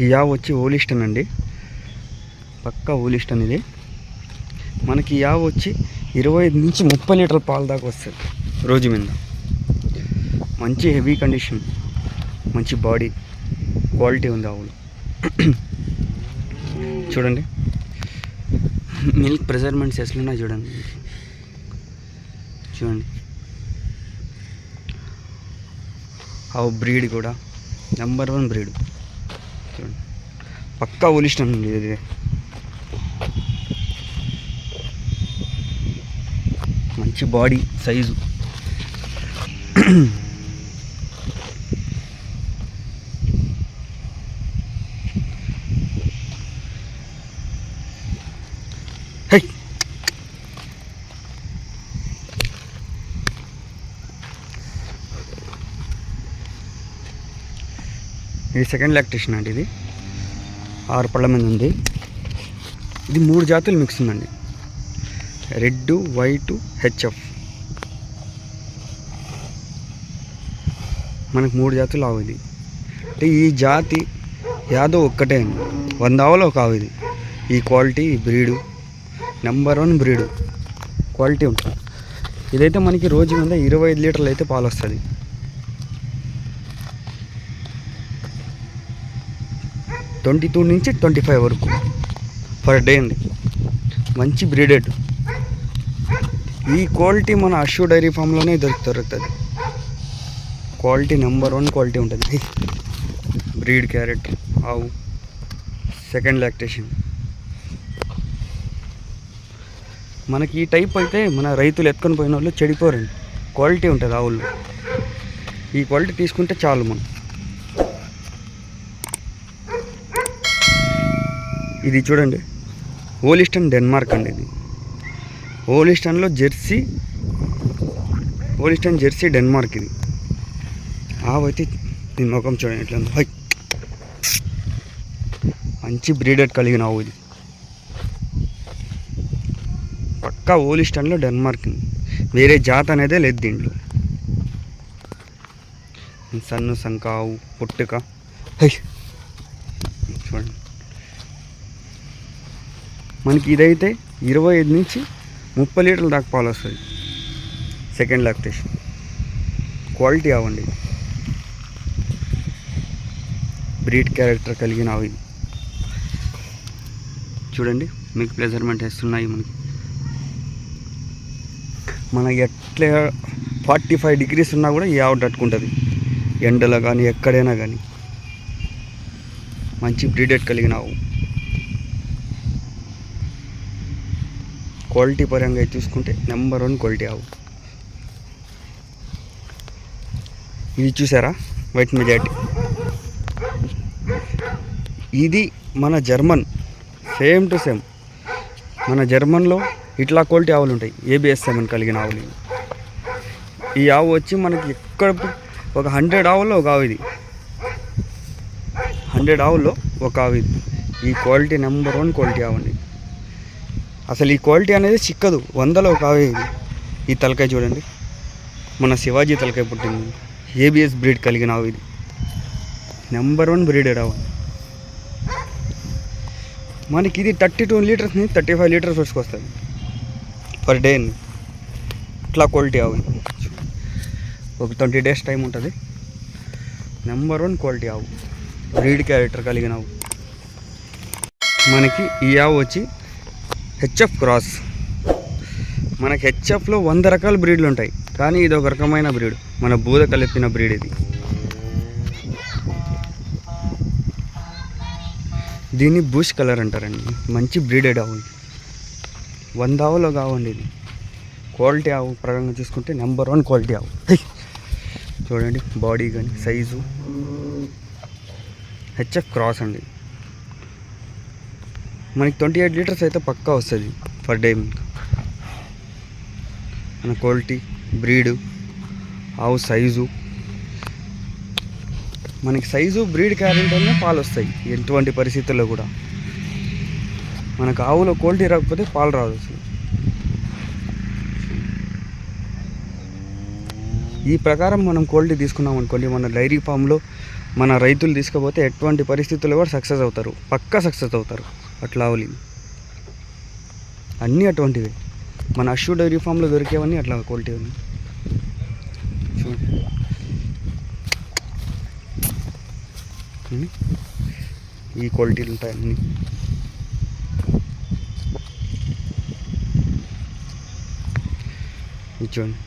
ఈ యావ్ వచ్చి ఓలిస్టన్ అండి పక్కా ఓలిస్టన్ ఇది మనకి ఈ యావ్ వచ్చి ఇరవై ఐదు నుంచి ముప్పై లీటర్ల పాలు దాకా వస్తుంది రోజు మీద. మంచి హెవీ కండిషన్ మంచి బాడీ క్వాలిటీ ఉంది ఆవులు. చూడండి. మిల్క్ ప్రిజర్మెంట్స్ ఎట్లున్నాయి చూడండి. చూడండి. ఆవు బ్రీడ్ కూడా నెంబర్ వన్ బ్రీడ్. పక్కా ఒలిష్టం ఇది. మంచి బాడీ సైజు. హై! ఇది సెకండ్ లాక్టేషన్ అండి ఇది. ఆరు పళ్ళ మీద ఉంది. ఇది మూడు జాతులు మిక్స్ ఉందండి. Red white HF. మనకు మూడు జాతులు ఆవు ఇది. అంటే ఈ జాతి యాదో ఒక్కటే అండి. వంద ఆవులు ఒక ఆవు ఇది. ఈ క్వాలిటీ ఈ breed number one breed. Quality ఉంటుంది. ఇదైతే మనకి రోజు మీద ఇరవై ఐదు లీటర్లు అయితే పాలు వస్తుంది. ట్వంటీ టూ నుంచి ట్వంటీ ఫైవ్ వరకు. పర్ డే అండి. మంచి బ్రీడెడ్ ఈ క్వాలిటీ మన అషు డైరీ ఫామ్లోనే దొరుకుతుంది క్వాలిటీ నెంబర్ వన్ క్వాలిటీ ఉంటుంది. బ్రీడ్ క్యారెట్ ఆవు సెకండ్ లాక్టేషన్ మనకి ఈ టైప్ అయితే మన రైతులు ఎత్తుకొని పోయిన వాళ్ళు చెడిపోరండి. క్వాలిటీ ఉంటుంది ఆవుల్లో. ఈ క్వాలిటీ తీసుకుంటే చాలు మనం. ఇది చూడండి. ఓలిస్టన్ డెన్మార్క్ అండి ఇది. ఓలిస్టన్లో జెర్సీ ఓలిస్టన్ జెర్సీ డెన్మార్క్ ఇది. ఆవైతే దీని ముఖం చూడండి ఎట్లా హై. మంచి బ్రీడెడ్ కలిగిన ఆవు ఇది. పక్కా ఓలిస్టన్లో డెన్మార్క్ ఉంది. వేరే జాత అనేదే లేదు దీంట్లో. సన్ను సంకావు పుట్టుక. హై. చూడండి. మనకి ఇదైతే ఇరవై ఐదు నుంచి ముప్పై లీటర్ల దాకా పాలు వస్తుంది సెకండ్ లాక్టేషన్ క్వాలిటీ అవ్వండి. బ్రీడ్ క్యారెక్టర్ కలిగిన అవి. చూడండి మీకు ప్లెజర్మెంట్ వేస్తున్నాయి మనకి. మన ఎట్లా ఫార్టీ ఫైవ్ డిగ్రీస్ ఉన్నా కూడా ఈ ఆవిడ తట్టుకుంటుంది. ఎండలో కానీ ఎక్కడైనా కానీ. మంచి బ్రీడెడ్ కలిగిన ఆవు. క్వాలిటీ పరంగా చూసుకుంటే నెంబర్ వన్ క్వాలిటీ ఆవు. ఇది చూసారా? వైట్ మెజార్టీ ఇది మన జర్మన్ సేమ్ టు సేమ్. మన జర్మన్లో ఇట్లా క్వాలిటీ ఆవులు ఉంటాయి ఏబిఎస్ సెవెన్ కలిగిన ఆవులు ఈ ఆవు వచ్చి మనకి ఎక్కడ ఒక హండ్రెడ్ ఆవుల్లో ఒక ఆవు ఇది. హండ్రెడ్ ఆవుల్లో ఒక ఆవు ఇది. ఈ క్వాలిటీ నెంబర్ వన్ క్వాలిటీ ఆవు అండి. అసలు ఈ క్వాలిటీ అనేది చిక్కదు. వందలో ఒక ఇది. ఈ తలకాయ చూడండి. మన శివాజీ తలకాయ పుట్టింది. ఏబిఎస్ బ్రీడ్ కలిగిన ఆవు ఇది. నెంబర్ వన్ బ్రీడెడ్ ఆవు. మనకి ఇది thirty two litres thirty five litres వరకు వస్తుంది. పర్ డే ఇట్లా క్వాలిటీ ఆవు ఒక ట్వంటీ డేస్ టైం ఉంటుంది. నెంబర్ వన్ క్వాలిటీ ఆవు. బ్రీడ్ క్యారెక్టర్ కలిగిన ఆవు. మనకి ఈ ఆవు వచ్చి హెచ్ఎఫ్ క్రాస్. మనకి హెచ్ఎఫ్లో వంద రకాల బ్రీడ్లు ఉంటాయి. కానీ ఇది ఒక రకమైన బ్రీడ్. మన బూద కలిపిన బ్రీడ్ ఇది. దీన్ని బూష్ కలర్ అంటారండి. మంచి బ్రీడెడ్ ఆవు వంద ఆవులో కావండి ఇది. క్వాలిటీ ఆవు ప్రకారంగా చూసుకుంటే నెంబర్ వన్ క్వాలిటీ ఆవు. చూడండి బాడీ కానీ సైజు. హెచ్ఎఫ్ క్రాస్ అండి. మనకి ట్వంటీ ఎయిట్ లీటర్స్ అయితే పక్కా వస్తుంది పర్ డే మన క్వాలిటీ బ్రీడు ఆవు సైజు మనకి సైజు బ్రీడ్ క్యారెంటీనే పాలు వస్తాయి ఎటువంటి పరిస్థితుల్లో కూడా. మనకు ఆవులో క్వాలిటీ రాకపోతే పాలు రాదు అసలు. ఈ ప్రకారం మనం క్వాలిటీ తీసుకున్నాం అనుకోండి మన డైరీ ఫామ్లో మన రైతులు తీసుకపోతే ఎటువంటి పరిస్థితుల్లో కూడా సక్సెస్ అవుతారు. పక్కా సక్సెస్ అవుతారు. అట్లా ఆవులు అన్నీ అటువంటివి. మన అశ్వ డైరీ ఫామ్లో దొరికేవన్నీ అట్లా క్వాలిటీ ఉంది ఈ క్వాలిటీలు ఉంటాయి అన్నీ. ఇది చూడండి.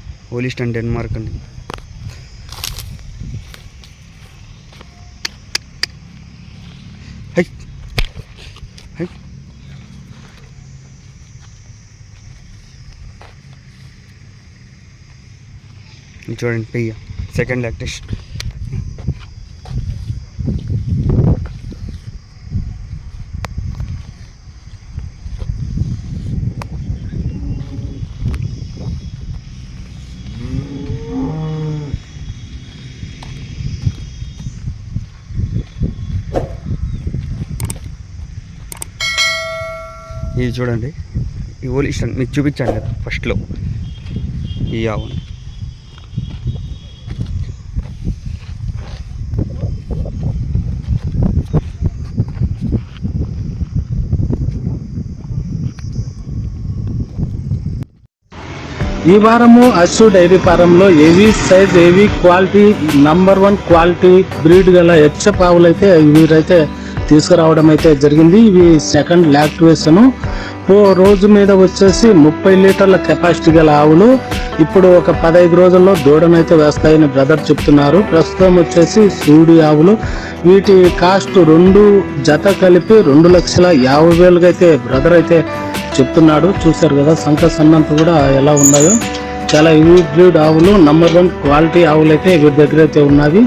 డెన్మార్క్ అండి చూడండి పెయ్య. సెకండ్ లాక్టేషన్ ఇది చూడండి ఈ ఓలిషన్ మీకు చూపించాను కదా ఫస్ట్లో ఈ ఆవును. ఈ వారము అశ్వ డైరీ ఫారంలో ఏవి సైజ్ ఏవి quality number one quality breed గల ఎచ్చ పావులు అయితే వీరైతే తీసుకురావడం అయితే జరిగింది. ఇవి సెకండ్ లాక్టివేషన్ ఓ రోజు మీద వచ్చేసి ముప్పై లీటర్ల కెపాసిటీ గల ఆవులు. ఇప్పుడు ఒక పదహైదు రోజుల్లో దూడనైతే వేస్తాయని బ్రదర్ చెప్తున్నారు. ప్రస్తుతం వచ్చేసి సూడి ఆవులు. వీటి కాస్ట్ రెండు జత కలిపి రెండు లక్షల యాభై వేలుగా అయితే బ్రదర్ అయితే చెప్తున్నాడు. చూశారు కదా సంఖ సన్నంత కూడా ఎలా ఉన్నాయో. చాలా ఇవి బ్రీడ్ ఆవులు నంబర్ వన్ క్వాలిటీ ఆవులు అయితే వీరి దగ్గర అయితే ఉన్నవి.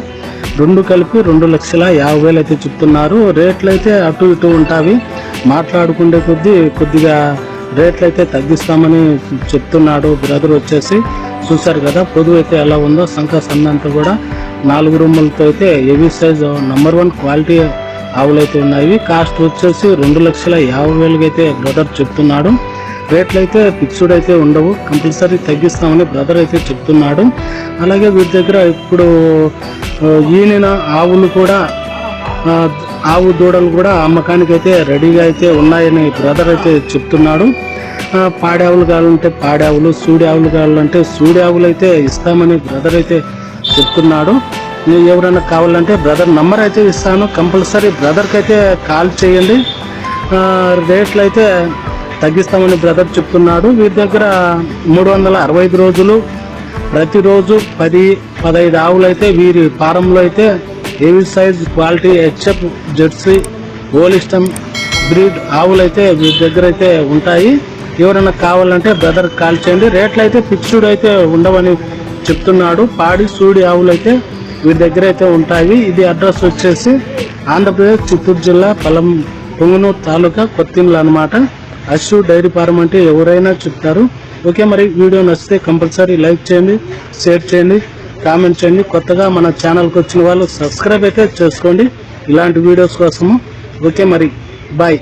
రెండు కలిపి రెండు లక్షల యాభై వేలు అయితే చెప్తున్నారు. రేట్లు అయితే అటు ఇటు ఉంటావి మాట్లాడుకునే కొద్దీ కొద్దిగా రేట్లు అయితే తగ్గిస్తామని చెప్తున్నాడు బ్రదర్ వచ్చేసి. చూశారు కదా పొదువు అయితే ఎలా ఉందో సంఖ సన్నంత కూడా నాలుగు రూములతో అయితే heavy size number one quality ఆవులు అయితే ఉన్నాయి. కాస్ట్ వచ్చేసి రెండు లక్షల యాభై వేలకి అయితే బ్రదర్ చెప్తున్నాడు. రేట్లు అయితే ఫిక్స్డ్ అయితే ఉండవు. కంపల్సరీ తగ్గిస్తామని బ్రదర్ అయితే చెప్తున్నాడు. అలాగే వీటి దగ్గర ఇప్పుడు ఆ, ఈనిన ఆవులు కూడా ఆవు దూడలు కూడా అమ్మకానికి అయితే రెడీగా అయితే ఉన్నాయని బ్రదర్ అయితే చెప్తున్నాడు. పాడావులు కావాలంటే పాడావులు సూడి ఆవులు కావాలంటే సూడి ఆవులు అయితే ఇస్తామని బ్రదర్ అయితే చెప్తున్నాడు. ఎవరైనా కావాలంటే బ్రదర్ నంబర్ అయితే ఇస్తాను కంపల్సరీ బ్రదర్కి అయితే కాల్ చేయండి. రేట్లు అయితే తగ్గిస్తామని బ్రదర్ చెప్తున్నాడు. వీరి దగ్గర మూడు వందల అరవై ఐదు రోజులు ప్రతిరోజు పది పదహైదు ఆవులు అయితే వీరి ఫారంలో అయితే heavy size quality HF Jersey Holstein breed ఆవులు అయితే వీరి దగ్గర అయితే ఉంటాయి. ఎవరైనా కావాలంటే బ్రదర్ కాల్ చేయండి. రేట్లు అయితే ఫిక్స్డ్ అయితే ఉండవని చెప్తున్నాడు. పాడి సూడి ఆవులు అయితే వీరి దగ్గర అయితే ఉంటాయి. ఇది అడ్రస్ వచ్చేసి ఆంధ్రప్రదేశ్ చిత్తూరు జిల్లా పలం పొంగునూరు తాలూకా కొత్తిండ్లు అనమాట అశు డైరీ ఫార్మ్ అంటే ఎవరైనా చెప్తారు. ఓకే మరి వీడియో నచ్చితే కంపల్సరీ లైక్ చేయండి షేర్ చేయండి కామెంట్ చేయండి. కొత్తగా మన ఛానల్కి వచ్చిన వాళ్ళు సబ్స్క్రైబ్ అయితే చేసుకోండి. ఇలాంటి వీడియోస్ కోసము. ఓకే మరి బాయ్.